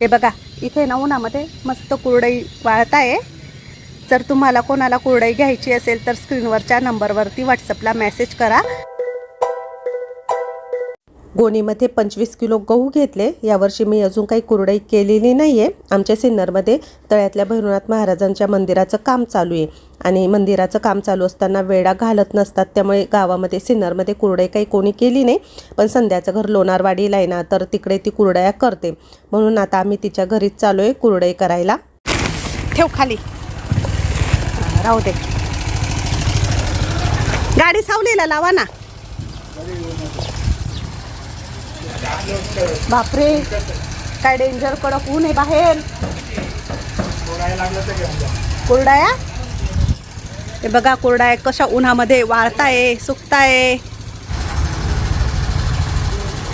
हे बघा इथे ना उन्हामध्ये मस्त कुरडई वाळत आहे जर तुम्हाला कोणाला कुरडई घ्यायची असेल तर स्क्रीनवरच्या नंबरवरती व्हॉट्सअपला मेसेज करा. गोणीमध्ये पंचवीस किलो गहू घेतले. यावर्षी मी अजून काही कुरडई केलेली नाही आहे आमच्या सिन्नरमध्ये तळ्यातल्या भैरवनाथ महाराजांच्या मंदिराचं काम चालू आहे. आणि मंदिराचं काम चालू असताना वेळा घालत नसतात. त्यामुळे गावामध्ये सिन्नरमध्ये कुरडई काही कोणी केली नाही. पण संध्याचं घर लोणारवाडीला आहे ना तर तिकडे ती कुरडया करते. म्हणून आता आम्ही तिच्या घरीच चालू आहे कुरडई करायला. ठेव खाली. राहू दे. गाडी सावलीला लावा ना. बापरे. काय डेंजर कडक ऊन आहे बाहेर. कुरडाया? हे बघा कुरडाया कशा उन्हामध्ये वाळताय सुकताय.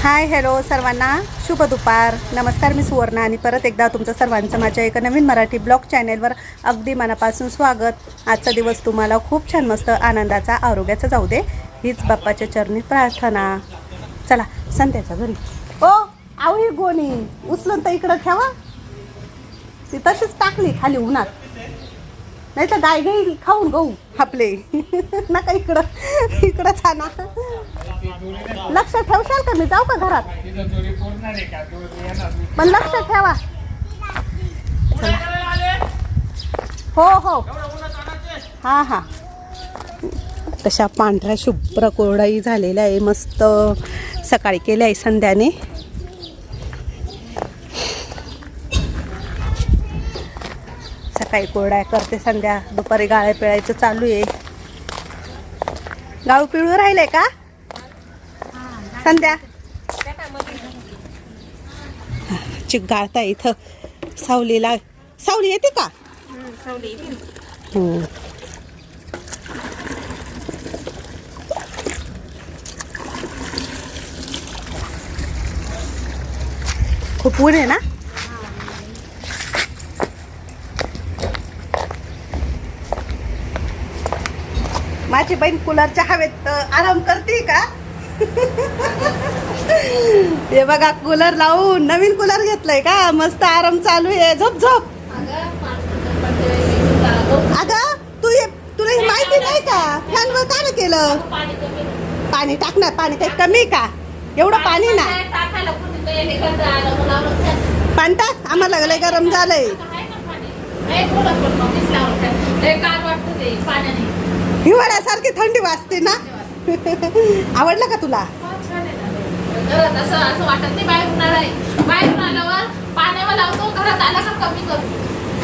हाय हॅलो सर्वांना. शुभ दुपार. नमस्कार मी सुवर्णा आणि परत एकदा तुमचं सर्वांचं माझ्या एका नवीन मराठी ब्लॉग चॅनेलवर अगदी मनापासून स्वागत. आजचा दिवस तुम्हाला खूप छान मस्त आनंदाचा आरोग्याचा जाऊ दे हीच बाप्पाच्या चरणी प्रार्थना. चला संध्याच्या घरी. ओ आव गोणी उचलून तर इकडं ठेवा. ती तशीच टाकली खाली उन्हात. नाही तर गाय गाई खाऊन गहू. आपले. नका इकडं इकडं छाना लक्ष ठेवशाल का मी? जाऊ का घरात? पण लक्ष ठेवा. हो हो. हा हा. तशा पांढऱ्या शुभ्र कोरडाई झालेल्या आहे मस्त. सकाळी केल्या आहे संध्याने. सकाळी कोरड्या करते संध्या. दुपारी गाळ्या पिळायचं चालू आहे. गाळू पिळू राहिले का? संध्या. चिक गाळता इथं. सावलीला. सावली येते का? हम्म. खूप ऊन आहे ना? माझी बहीण कूलरच्या हवेत आराम करते का? हे बघा कूलर लावून नवीन कूलर घेतलंय का? मस्त आराम चालू आहे. झोप झोप. अगं तू तुला माहिती नाही का? फॅनवर काय नाही केलं? पाणी टाक ना पाणी काही कमी का? एवढं पाणी ना. पाणी टाक. आम्हाला लय गरम झालंय. हिवाळ्यासारखी थंडी वाजते ना? आवडलं का तुला? आला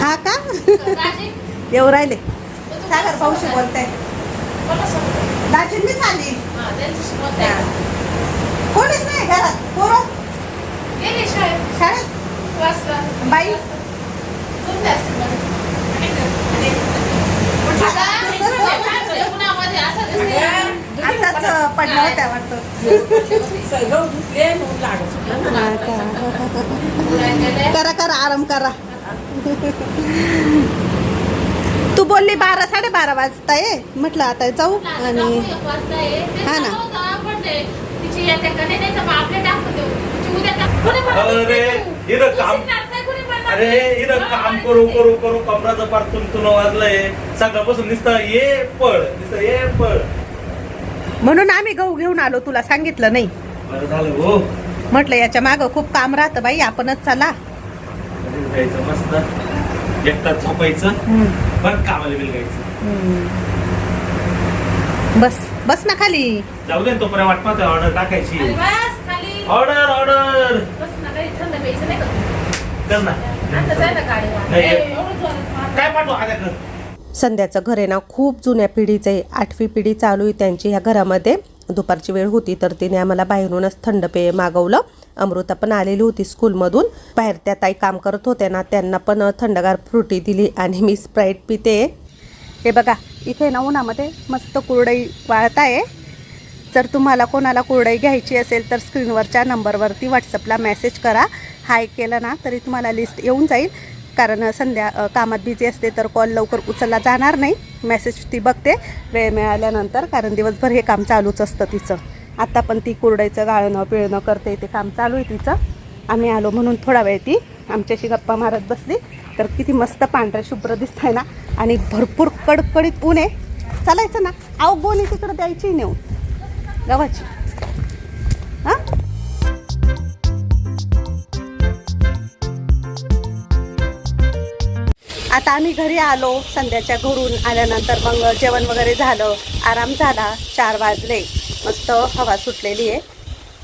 हा का? येऊ राहिले. सागर पाऊशी बोलताय. कोणाला सांगतो? दाजीन मी चालली हा, त्यांच्याशी बोलताय. कोणीच नाही घरात. पोरं? शाळेत. बाई झोपले असतील बरं. अगं, उन्हामध्ये असं दिसतंय. आताच पडल्या होत्या वाटतं हा का? करा करा आराम करा. तू बोलली बारा साडे बारा वाजता ये. म्हटलं आता जाऊ आणि हा ना. अरे इथं काम करू करू करू कमराचं पार तुमचं वाजलंय. सकाळपासून नुसतं ये पळ नुसतं ये पळ. म्हणून आम्ही गहू घेऊन आलो तुला सांगितलं नाही. हो. म्हटलं याच्या मागं खूप काम राहतं बाई आपणच चला. मस्त. झोपायचं बस बस ना खाली. जाऊ दे तोपर्यंत वाट पाहतोय ऑर्डर टाकायची. अरे बस, खाली. Order order. काय पाठवू आता संध्याचं घर आहे ना खूप जुन्या पिढीचं आहे आठवी पिढी चालू आहे त्यांची ह्या घरामध्ये. दुपारची वेळ होती तर तिने आम्हाला बाहेरूनच थंड पेय मागवलं. अमृता पण आलेली होती स्कूलमधून. बाहेर त्या ताई काम करत होत्या ना त्यांना पण थंडगार फ्रुटी दिली आणि मी स्प्राईट पिते. हे बघा इथे ना उन्हामध्ये मस्त कुरडई वाळत आहे जर तुम्हाला कोणाला कुरडई घ्यायची असेल तर स्क्रीनवरच्या नंबरवरती व्हॉट्सअपला मेसेज करा. हाय केलं ना तरी तुम्हाला लिस्ट येऊन जाईल. कारण संध्या कामात बिझी असते तर कॉल लवकर उचलला जाणार नाही. मेसेज ती बघते. वेळ मिळाल्यानंतर कारण दिवसभर हे काम चालूच असतं तिचं. आत्ता पण ती कुरडायचं गाळणं पिळणं करते ते काम चालू आहे तिचं. आम्ही आलो म्हणून थोडा वेळ ती आमच्याशी गप्पा मारत बसली. तर किती मस्त पांढऱ्या शुभ्र दिसत आहे ना. आणि भरपूर कडकडीत ऊन आहे. चालायचं ना. अहो गोणी तिकडं द्यायची नेऊन. गव्हाची. आता आम्ही घरी आलो संध्याच्या घरून आल्यानंतर मग जेवण वगैरे झालं आराम झाला चार वाजले. मस्त हवा सुटलेली आहे.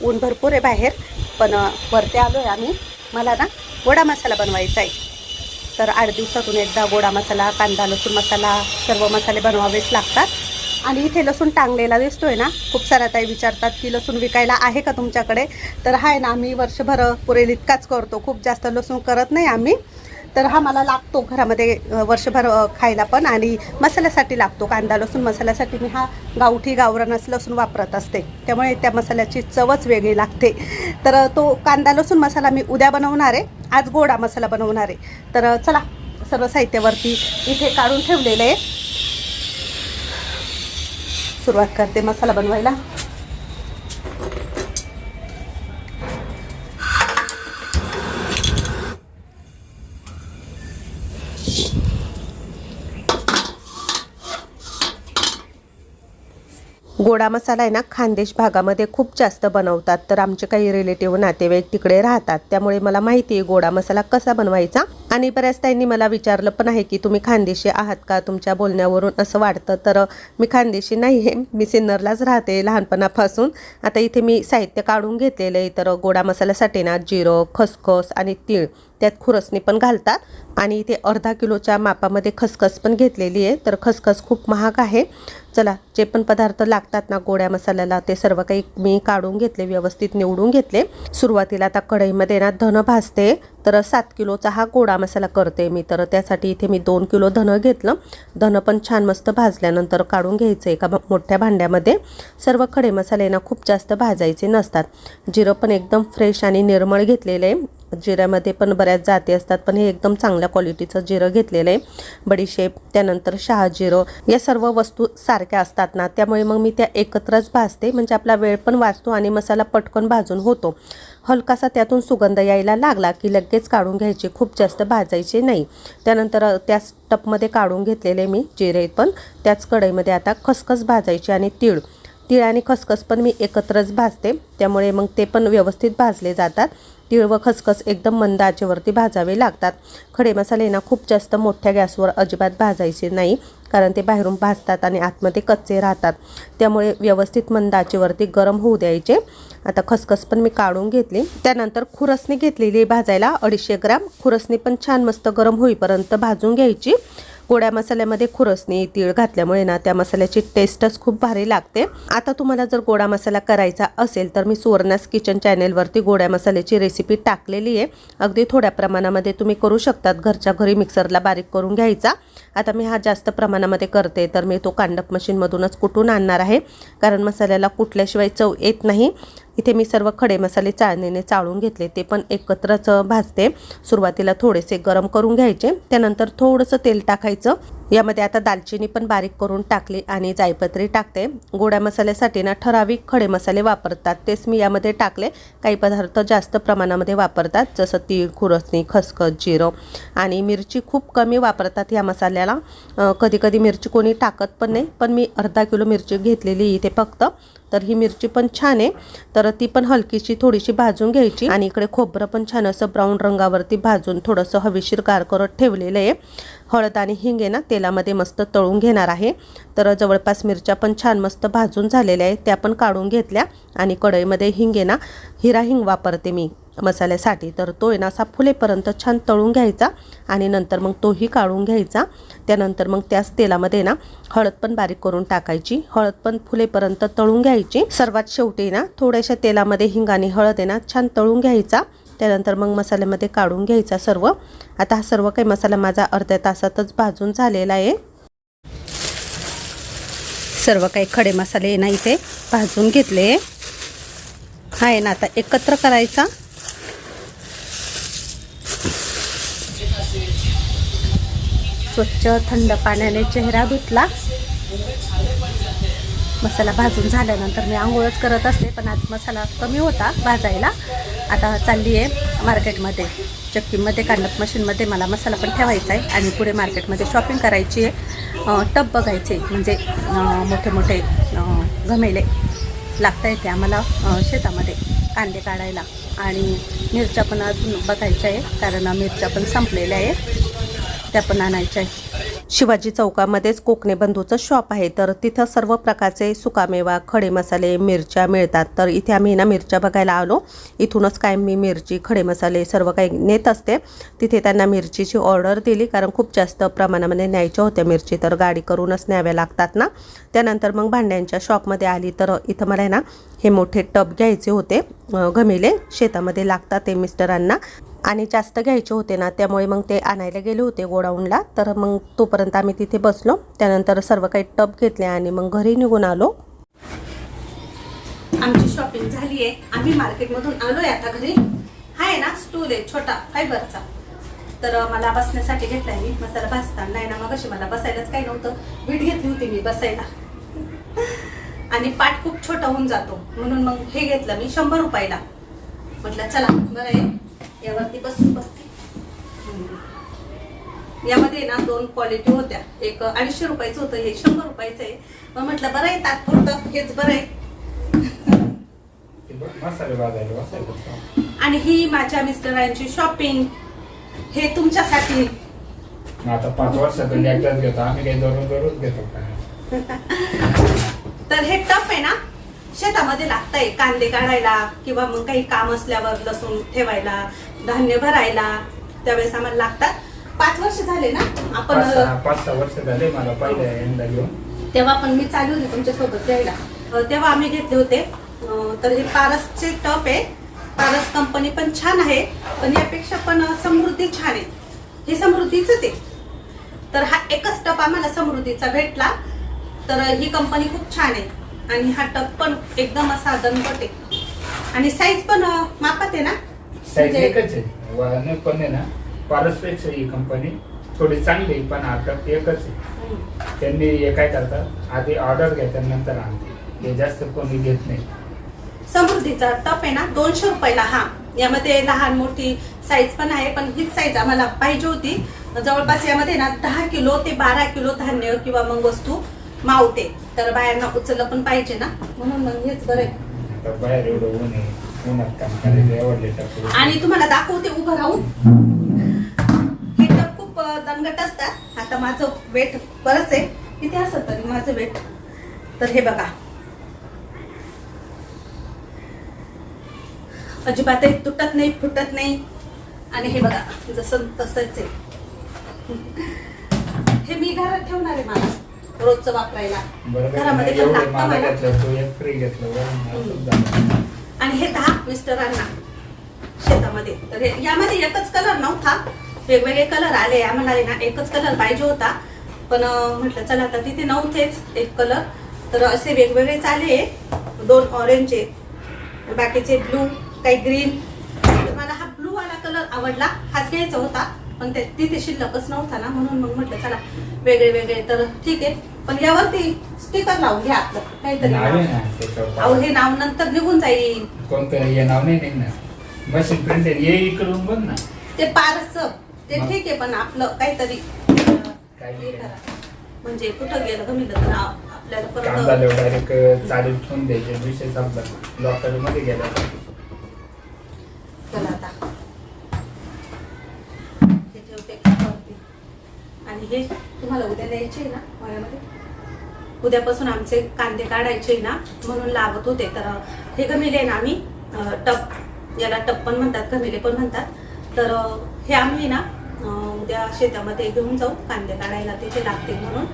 ऊन भरपूर आहे बाहेर पण वरती आलो आहे आम्ही. मला ना गोडा मसाला बनवायचा आहे. तर आठ दिवसातून एकदा गोडा मसाला कांदा लसूण मसाला सर्व मसाले बनवावेच लागतात. आणि इथे लसूण टांगलेला दिसतोय ना. खूप साऱ्या ताई विचारतात की लसूण विकायला आहे का तुमच्याकडे? तर आहे ना आम्ही वर्षभर पुरेल इतकाच करतो. खूप जास्त लसूण करत नाही आम्ही. तर हा मला लागतो घरामध्ये वर्षभर खायला पण आणि मसाल्यासाठी लागतो. कांदा लसूण मसाल्यासाठी मी हा गावठी गावरानच लसूण वापरत असते. त्यामुळे त्या मसाल्याची चवच वेगळी लागते. तर तो कांदा लसूण मसाला मी उद्या बनवणार आहे. आज गोडा मसाला बनवणार आहे. तर चला सर्व साहित्यावरती इथे काढून ठेवलेलं आहे. सुरुवात करते मसाला बनवायला. गोडा मसाला आहे ना खानदेश भागामध्ये खूप जास्त बनवतात. तर आमचे काही रिलेटिव्ह नातेवाईक तिकडे राहतात. त्यामुळे मला माहिती आहे गोडा मसाला कसा बनवायचा. आणि बऱ्याच त्यांनी मला विचारलं पण आहे की तुम्ही खानदेशी आहात का? तुमच्या बोलण्यावरून असं वाटतं तर मी खानदेशी नाही आहे मी सिन्नरलाच राहते लहानपणापासून. आता इथे मी साहित्य काढून घेतलेलं आहे. तर गोडा मसाल्यासाठी ना जिरं खसखस आणि तीळ त्यात खुरसणी पण घालतात. आणि इथे अर्धा किलोच्या मापामध्ये खसखस पण घेतलेली आहे. तर खसखस खूप महाग आहे. चला जे पण पदार्थ लागतात ना गोड्या मसाल्याला ते सर्व काही मी काढून घेतले व्यवस्थित निवडून घेतले. सुरुवातीला आता कढईमध्ये ना धन भाजते तर सात किलोचा हा गोडा मसाला करते मी. तर त्यासाठी इथे मी दोन किलो धन घेतलं. धन पण छान मस्त भाजल्यानंतर काढून घ्यायचं एका मोठ्या भांड्यामध्ये. सर्व खडे मसाले ना खूप जास्त भाजायचे नसतात. जिरं पण एकदम फ्रेश आणि निर्मळ घेतलेलं. आहे जिऱ्यामध्ये पण बऱ्याच जाती असतात पण हे एकदम चांगल्या क्वालिटीचं जिरं घेतलेलं आहे. बडीशेप त्यानंतर शहाजिरं या सर्व वस्तू सारख्या असतात ना त्यामुळे मग मी त्या एकत्रच भाजते. म्हणजे आपला वेळ पण वाचतो आणि मसाला पटकन भाजून होतो. हलकासा त्यातून सुगंध यायला लागला की लगेच काढून घ्यायचे खूप जास्त भाजायचे नाही. त्यानंतर त्याच टपमध्ये काढून घेतलेले मी जिरे पण त्याच कढईमध्ये आता खसखस भाजायचे आणि तीळ. तीळ आणि खसखस पण मी एकत्रच भाजते. त्यामुळे मग ते पण व्यवस्थित भाजले जातात. तीळ व खसखस एकदम मंद आचेवरती भाजावे लागतात. खडे मसाले ना खूप जास्त मोठ्या गॅसवर अजिबात भाजायचे नाही कारण ते बाहेरून भाजतात आणि आतमध्ये कच्चे राहतात. त्यामुळे व्यवस्थित मंद आचेवरती गरम होऊ द्यायचे. आता खसखस पण मी काढून घेतली. त्यानंतर खुरसणी घेतलेली भाजायला अडीचशे ग्राम. खुरसणी पण छान मस्त गरम होईपर्यंत भाजून घ्यायची. गोड्या मसाल्यामध्ये खुरसणी तीळ घातल्यामुळे ना त्या मसाल्याची टेस्टच खूप भारी लागते. आता तुम्हाला जर गोडा मसाला करायचा असेल तर मी सुवर्णास किचन चॅनेलवरती गोड्या मसाल्याची रेसिपी टाकलेली आहे. अगदी थोड्या प्रमाणामध्ये तुम्ही करू शकतात. घरच्या घरी मिक्सरला बारीक करून घ्यायचा. आता मी हा जास्त प्रमाणामध्ये करते तर मी तो कांडप मशीनमधूनच कुटून आणणार आहे? कारण मसाल्याला कुठल्याशिवाय चव येत नाही. इथे मी सर्व खडे मसाले चाळणीने चाळून घेतले ते पण एकत्रच भाजते. सुरुवातीला थोडेसे गरम करून घ्यायचे त्यानंतर थोडंसं तेल टाकायचं. यामध्ये आता दालचिनी पण बारीक करून टाकली आणि जायपत्री टाकते. गोड्या मसाल्यासाठी ना ठराविक खडे मसाले वापरतात तेच मी यामध्ये टाकले. काही पदार्थ जास्त प्रमाणामध्ये वापरतात जसं तीळ खुरसणी खसखस जिरं आणि मिरची खूप कमी वापरतात या मसाल्या मसाल्याला कधी कधी मिरची कोणी टाकत पण नाही पण मी अर्धा किलो मिरची घेतलेली इथे फक्त. तर ही मिरची पण छान आहे. तर ती पण हलकीशी थोडीशी भाजून घ्यायची. आणि इकडे खोबरं पण छान असं ब्राऊन रंगावरती भाजून थोडंसं हवेशीर गार करत ठेवलेलं आहे. हळद आणि हिंग आहे ना तेलामध्ये मस्त तळून घेणार आहे. तर जवळपास मिरच्या पण छान मस्त भाजून झालेल्या आहे त्या पण काढून घेतल्या. आणि कढईमध्ये हिंग आहे ना हिरा हिंग वापरते मी. मसाल्यासाठी. तर तो आहे ना असा फुलेपर्यंत छान तळून घ्यायचा आणि नंतर मग तोही काढून घ्यायचा. त्यानंतर मग त्याच तेलामध्ये ना हळद पण बारीक करून टाकायची. हळद पण फुलेपर्यंत तळून घ्यायची. सर्वात शेवटी ना थोड्याशा तेलामध्ये हिंग आणि हळद आहे ना छान तळून घ्यायचा. त्यानंतर मग मसाल्यामध्ये काढून घ्यायचा सर्व. आता हा सर्व काही मसाला माझा अर्ध्या तासातच भाजून झालेला आहे. सर्व काही खडे मसाले ना इथे भाजून घेतले. आहे ना आता एकत्र करायचा. स्वच्छ थंड पाण्याने चेहरा धुतला. मसाला भाजून झाल्यानंतर मी आंघोळच करत असते पण आज मसाला कमी होता भाजायला. आता चालली आहे मार्केटमध्ये चक्कीमध्ये कांडप मशीनमध्ये मला मसाला पण ठेवायचा आहे आणि पुढे मार्केटमध्ये शॉपिंग करायची आहे. टब बघायचे म्हणजे मोठे मोठे घमेले लागता येते आम्हाला शेतामध्ये कांदे काढायला. आणि मिरच्या पण अजून बघायच्या आहे कारण मिरच्या पण संपलेल्या आहे त्या पण आणायच्या शिवाजी चौकामध्येच कोकणे बंधूचं शॉप आहे तर तिथं सर्व प्रकारचे सुकामेवा खडे मसाले मिरच्या मिळतात. तर इथे आम्ही ना मिरच्या बघायला आलो. इथूनच काय मी मिरची खडे मसाले सर्व काही नेत असते. तिथे त्यांना मिरचीची ऑर्डर दिली कारण खूप जास्त प्रमाणामध्ये न्यायच्या होत्या मिरची तर गाडी करूनच न्याव्या लागतात ना. त्यानंतर मग भांड्यांच्या शॉपमध्ये आली तर इथं मला आहे ना हे मोठे टब घ्यायचे होते. घमेले शेतामध्ये लागतात ते मिस्टरांना. आणि जास्त घ्यायचे होते ना त्यामुळे मग ते आणायला गेले होते गोडाऊनला. तर मग तोपर्यंत आम्ही तिथे बसलो. त्यानंतर सर्व काही टब घेतले आणि मग घरी निघून आलो. आमची शॉपिंग झाली आहे. आम्ही मार्केटमधून आलोय आता घरी. हा आहे ना स्टूल आहे छोटा फायबरचा तर मला बसण्यासाठी घेतलाय मी. मसाला भाजताना. नाही ना मग अशी मला बसायलाच काही नव्हतं. वीट घेतली होती मी बसायला. आणि पाठ खूप छोटा होऊन जातो. म्हणून मग हे घेतलं मी शंभर रुपयाला. म्हटलं चला बरं आहे. यावरती बसून बसते. यामध्ये ना दोन क्वालिटी होत्या. एक अडीचशे रुपयाचं होतं हे शंभर रुपयाचं आहे. मग म्हटलं बरं आहे तात्पुरतं हेच बरं आहे. आणि ही माझ्या मिस्टरांची शॉपिंग हे तुमच्यासाठी. आता पाच वर्षातून एकदाच घेतो. आम्ही काही दररोज दररोज घेतो तर हे टप आहे ना? शेतामध्ये लागतंय कांदे काढायला किंवा मग काही काम असल्यावर लसूण ठेवायला धान्य भरायला त्यावेळेस आम्हाला लागतात. पाच वर्ष झाले ना? आपण पाच सहा पाच सहा वर्ष झाले मला पहिल्या यंदा घेऊन. तेव्हा पण मी चालू होते तुमच्यासोबत द्यायला अ, तेव्हा आम्ही घेतले होते. अ, तर हे पारसचे टप आहे. पारस कंपनी पण छान आहे पण यापेक्षा पण अ, समृद्धी छान आहे. हे समृद्धीच आहे. तर हा एकच टप आम्हाला समृद्धीचा भेटला. तर ही कंपनी खूप छान आहे. आणि हा टप पण एकदम असा दणकट आहे. आणि साईज पण मापात आहे ना? साईज म्हणजे- एकच आहे. वाहन पण आहे ना पारसपेक्षा ही कंपनी थोडी चांगली आहे, पण आता एकच आहे. हम्म. त्यांनी हे काय करतात? आधी ऑर्डर घेतात नंतर आणते हे जास्त कोणी घेत नाही. समृद्धीचा टप आहे ना दोनशे रुपयाला हा. यामध्ये लहान मोठी साईज पण आहे पण हीच साईज आम्हाला पाहिजे होती. जवळपास यामध्ये ना दहा किलो ते बारा किलो धान्य किंवा मग वस्तू मावते. तर बायांना उचललं पण पाहिजे ना? म्हणून मग हेच बरं आहे. आता बाहेर एवढं ऊन आहे. उन्हात काम करायचं एवढले टाकू आणि तुम्हाला दाखवते उभं राहून. हे टप खूप अं, दणकट असतात. आता माझं वेट बरंच आहे. किती असं तरी माझं वेट? तर हे बघा. अजिबातही तुटत नाही फुटत नाही. आणि हे बघा जसं तसंच आहे. हे मी घरात ठेवणार आहे मला. रोजचं वापरायला. घरामध्ये पण लागतं मला. आणि हे दहा मिस्टरांना शेतामध्ये. तर यामध्ये एकच कलर नव्हता. वेगवेगळे कलर आले. आम्हाला ना एकच कलर पाहिजे होता. पण म्हटलं चला आता तिथे नव्हतेच एक कलर तर असे वेगवेगळेच आले. दोन ऑरेंज आहे. बाकीचे ब्लू काही ग्रीन मला हा ब्लू वाला कलर आवडला. हाच घ्यायचा होता. पण ते तिथे शिल्लकच नव्हता ना म्हणून मग म्हटलं चला वेगळे वेगळे तर ठीक आहे. पण यावरती स्टिकर लावून घ्या आपलं काहीतरी नाव आहे नाव. ना त्याच्यावर अहो हे नाव नंतर निघून जाईल. कोणतं हे नाव नाही मशीन प्रिंटेड ये इकडून बघ ना. ते पारस. ते हा. ठीक आहे पण आपलं काहीतरी अं, काय हे नाही. करा. म्हणजे कुठं गेलं गमिलं तर आप- आपल्याला काम परत झाल्यावर डायरेक्ट चालू ठेवून द्यायचे. विषय संपला लॉकरमध्ये गेला. चला आता. ठेवते आणि हे तुम्हाला उद्या द्यायचे आहे ना मळ्यामध्ये? उद्यापासून आमचे कांदे काढायचे ना म्हणून लागत होते. तर हे गमिले ना आम्ही टप याला टप पण म्हणतात गमिले पण म्हणतात. तर हे आम्ही ना उद्या शेतामध्ये घेऊन जाऊ कांदे काढायला तिथे लागतील म्हणून.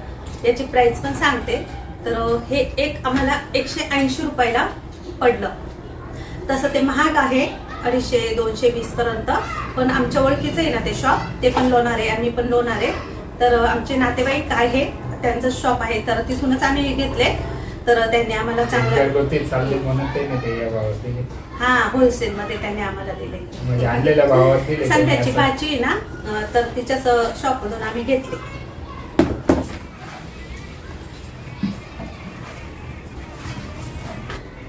याची प्राइस पण सांगते. तर हे एक आम्हाला एकशे ऐंशी रुपयाला पडलं. तसं ते महाग आहे अडीचशे दोनशे वीस पर्यंत पण आमच्या ओळखीचं आहे ना ते शॉप ते पण लोणार आहे आम्ही पण लोणार. आहे तर आमचे नातेवाईक आहे त्यांचं शॉप आहे. तर तिथूनच आम्ही घेतले. तर त्यांनी आम्हाला चांगलं हा होलसेल मध्ये त्यांनी आम्हाला दिले म्हणजे संध्याची. भाजी आहे ना तर तिच्याच शॉप मधून आम्ही घेतली.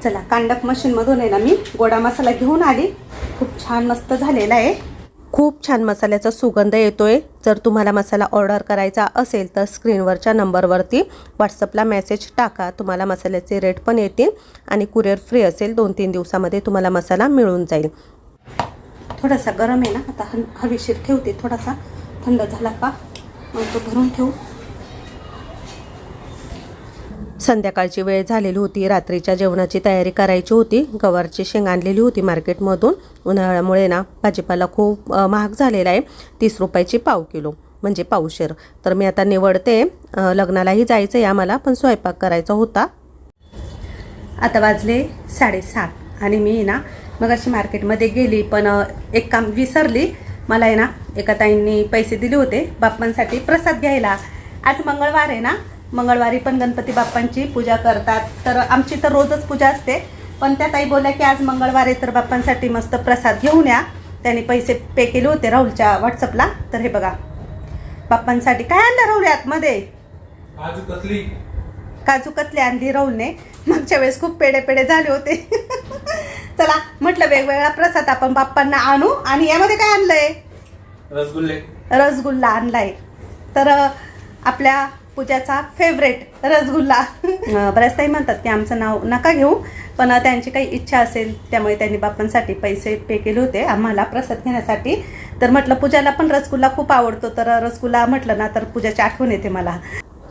चला कांडप मशीन मधून आहे ना मी गोडा मसाला घेऊन आली. खूप छान मस्त झालेला आहे. खूप छान मसाल्याचा सुगंध येतो आहे जर तुम्हाला मसाला ऑर्डर करायचा असेल तर स्क्रीनवरच्या नंबरवरती व्हॉट्सअपला मेसेज टाका. तुम्हाला मसाल्याचे रेट पण येतील आणि कुरिअर फ्री असेल दोन तीन दिवसामध्ये तुम्हाला मसाला मिळून जाईल. थोडासा गरम आहे ना? आता हं हवेशीर ठेवते. थोडासा थंड झाला का? मग तो भरून ठेवू. संध्याकाळची वेळ झालेली होती. रात्रीच्या जेवणाची तयारी करायची होती. गवारची शेंग आणलेली होती मार्केटमधून. उन्हाळ्यामुळे ना भाजीपाला खूप महाग झालेला आहे. तीस रुपयाची पाव किलो म्हणजे पावशेर. तर मी आता निवडते. लग्नालाही जायचं आहे आम्हाला पण स्वयंपाक करायचा होता. आता वाजले साडेसात आणि मी ना मग अशी मार्केटमध्ये गेली पण एक काम विसरली. मला आहे ना एका ताईंनी पैसे दिले होते. बाप्पांसाठी प्रसाद घ्यायला. आज मंगळवार आहे ना मंगळवारी पण गणपती बाप्पांची पूजा करतात. तर आमची तर रोजच पूजा असते. पण त्या ताई बोलल्या की आज मंगळवार तर बाप्पांसाठी मस्त प्रसाद घेऊन या. त्यांनी पैसे पे केले होते राहुलच्या व्हॉट्सअपला. तर हे बघा बाप्पांसाठी काय आणलं राहुल आतमध्ये? काजू कतली. आणली राहुलने. मागच्या वेळेस खूप पेढे पेढे झाले होते. चला म्हटलं वेगवेगळा प्रसाद आपण बाप्पांना आणू. आणि यामध्ये काय आणलंय? रसगुल्ले. रसगुल्ला आणलाय. तर आपल्या पूजाचा फेवरेट रसगुल्ला. बऱ्याच ताई म्हणतात की आमचं नाव नका घेऊ पण त्यांची काही इच्छा असेल त्यामुळे त्यांनी बाप्पांसाठी पैसे पे केले होते. आम्हाला प्रसाद घेण्यासाठी. तर म्हटलं पूजाला पण रसगुल्ला खूप आवडतो. तर रसगुल्ला म्हटलं ना तर पूजाची आठवण येते मला.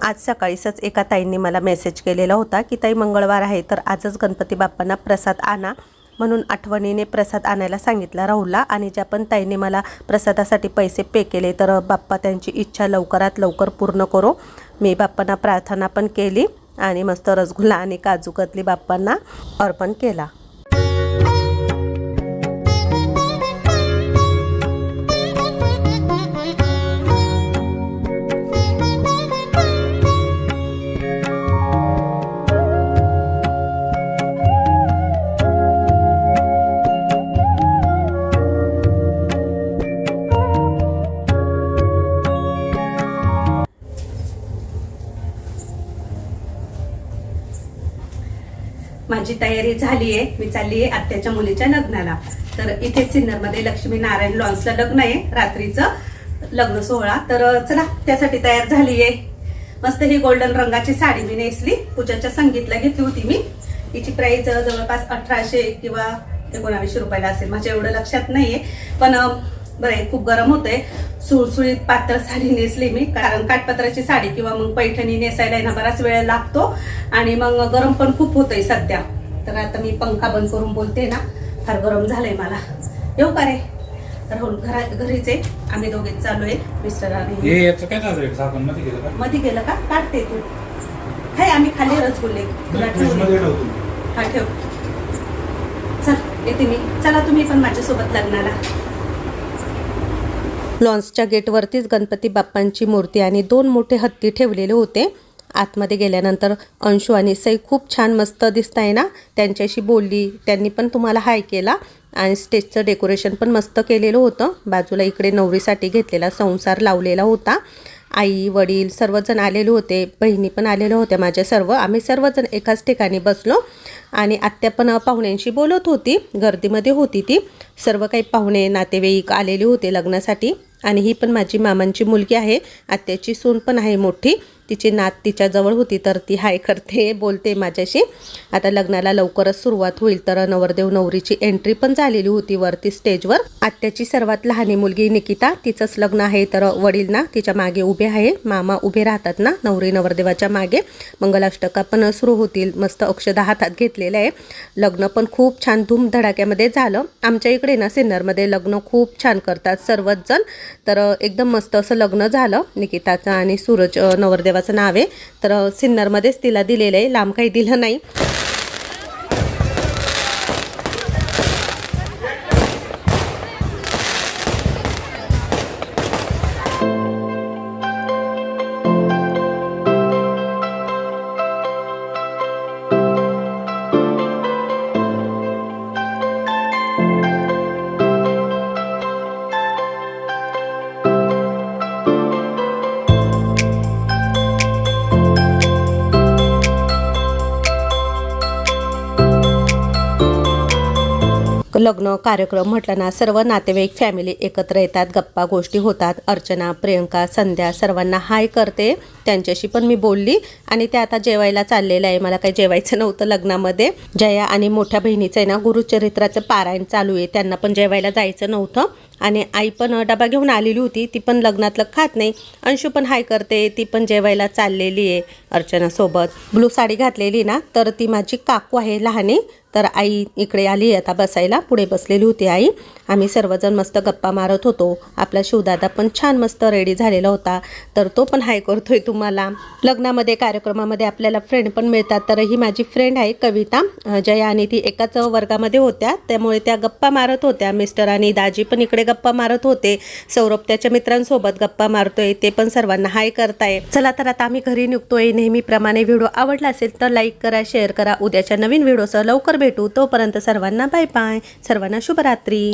आज सकाळीच एका ताईंनी मला मेसेज केलेला होता की ताई मंगळवार आहे तर आजच गणपती बाप्पांना प्रसाद आणा. म्हणून आठवणीने प्रसाद आणायला सांगितला राहुलला आणि ज्या पण ताईने मला प्रसादासाठी पैसे पे केले तर बाप्पा त्यांची इच्छा लवकरात लवकर पूर्ण करो. मी बाप्पांना प्रार्थना पण केली आणि मस्त रसगुल्ला आणि काजू कतली बाप्पांना अर्पण केला. माझी तयारी झाली आहे मी चालली आहे आत्याच्या मुलीच्या लग्नाला. तर इथे सिन्नरमध्ये लक्ष्मी नारायण लॉन्सला लग्न आहे रात्रीचं लग्न सोहळा. तर चला त्यासाठी तयार झाली आहे मस्त ही गोल्डन रंगाची साडी मी नेसली. पूजाच्या संगीतला घेतली होती मी. तिची प्राइस जवळपास अठराशे किंवा एकोणावीसशे रुपयाला असेल. माझ्या एवढं लक्षात नाहीये. पण बरं खूप गरम होतंय. सुळसुळीत पातळ साडी नेसली मी कारण काठपत्राची साडी किंवा मग पैठणी नेसायला ना बराच वेळ लागतो. आणि मग गरम पण खूप होतंय सध्या. तर आता मी पंखा बंद करून बोलते ना फार गरम झालंय मला. येऊ का रे? राहुल घरा घरीच आहे. आम्ही दोघेच चालू आहे मिस्टर हे मध्ये गेलं का? काढते तू. हाय आम्ही खाली रसगुल्ले तुला ठेवले हा ठेव. चल येते मी. चला तुम्ही पण माझ्यासोबत लग्नाला. लॉन्सच्या गेटवरतीच गणपती बाप्पांची मूर्ती आणि दोन मोठे हत्ती ठेवलेले होते. आतमध्ये गेल्यानंतर अंशू आणि सई खूप छान मस्त दिसत आहे ना? त्यांच्याशी बोलली. त्यांनी पण तुम्हाला हाय केला. आणि स्टेजचं डेकोरेशन पण मस्त केलेलं होतं. बाजूला इकडे नवरीसाठी घेतलेला संसार लावलेला होता. आई वडील सर्वजण आलेले होते. बहिणी पण आलेल्या होत्या माझ्या सर्व. आम्ही सर्वजण एकाच ठिकाणी बसलो. आणि आत्या पण पाहुण्यांशी बोलत होती. गर्दीमध्ये होती ती. सर्व काही पाहुणे नातेवाईक आलेले होते लग्नासाठी. आणि ही पण माझी मामांची मुलगी आहे. आत्याची सून पण आहे मोठी. तिची नात तिच्याजवळ होती तर ती हाय करते बोलते माझ्याशी. आता लग्नाला लवकरच सुरुवात होईल तर नवरदेव नवरीची एंट्री पण झालेली होती वरती स्टेजवर आत्याची सर्वात लहानी मुलगी निकिता तिचंच लग्न आहे तर वडील ना तिच्यामागे उभे आहे. मामा उभे राहतात ना नवरी नवरदेवाच्या मागे. मंगलाष्टका पण सुरू होतील मस्त अक्षदा हातात घेतलेलं आहे. लग्न पण खूप छान धूमधडाक्यामध्ये झालं. आमच्या इकडे ना सिन्नरमध्ये लग्न खूप छान करतात सर्वच जण. तर एकदम मस्त असं लग्न झालं निकिताचं आणि सूरज नवरदेवा गावाचं नाव आहे. तर सिन्नरमध्येच तिला दिलेलं आहे. लांब काही दिलं नाही. लग्न कार्यक्रम म्हटलं ना सर्व नातेवाईक फॅमिली एकत्र येतात गप्पा गोष्टी होतात अर्चना प्रियंका संध्या सर्वांना हाय करते. त्यांच्याशी पण मी बोलली आणि ते आता जेवायला चाललेलं आहे. मला काही जेवायचं नव्हतं लग्नामध्ये. जया आणि मोठ्या बहिणीचं आहे ना गुरुचरित्राचं पारायण चालू आहे. त्यांना पण जेवायला जायचं नव्हतं. आणि आई पण डबा घेऊन आलेली होती. ती पण लग्नातलं खात नाही. अंशू पण हाय करते. ती पण जेवायला चाललेली आहे अर्चनासोबत. ब्लू साडी घातलेली ना तर ती माझी काकू आहे लहानी. तर आई इकडे आली आता बसायला. पुढे बसलेली होती आई. आम्ही सर्वजण मस्त गप्पा मारत होतो. आपला शिवदादा पण छान मस्त रेडी झालेला होता. तर तो पण हाय करतोय तुम्हाला. लग्नामध्ये कार्यक्रमामध्ये आपल्याला फ्रेंड पण मिळतात. तर ही माझी फ्रेंड आहे कविता. जया आणि ती एकाच वर्गामध्ये होत्या. त्यामुळे त्या गप्पा मारत होत्या. मिस्टर आणि दाजी पण इकडे गप्पा मारत होते. सौरभ त्याच्या मित्रांसोबत गप्पा मारतोय. ते पण सर्वांना हाय करताय. चला तर आता आम्ही घरी निघतोय. नेहमीप्रमाणे व्हिडिओ आवडला असेल तर लाईक करा शेअर करा. उद्याच्या नवीन व्हिडिओसह लवकर भेटू. तोपर्यंत सर्वांना बाय बाय. सर्वांना शुभरात्री.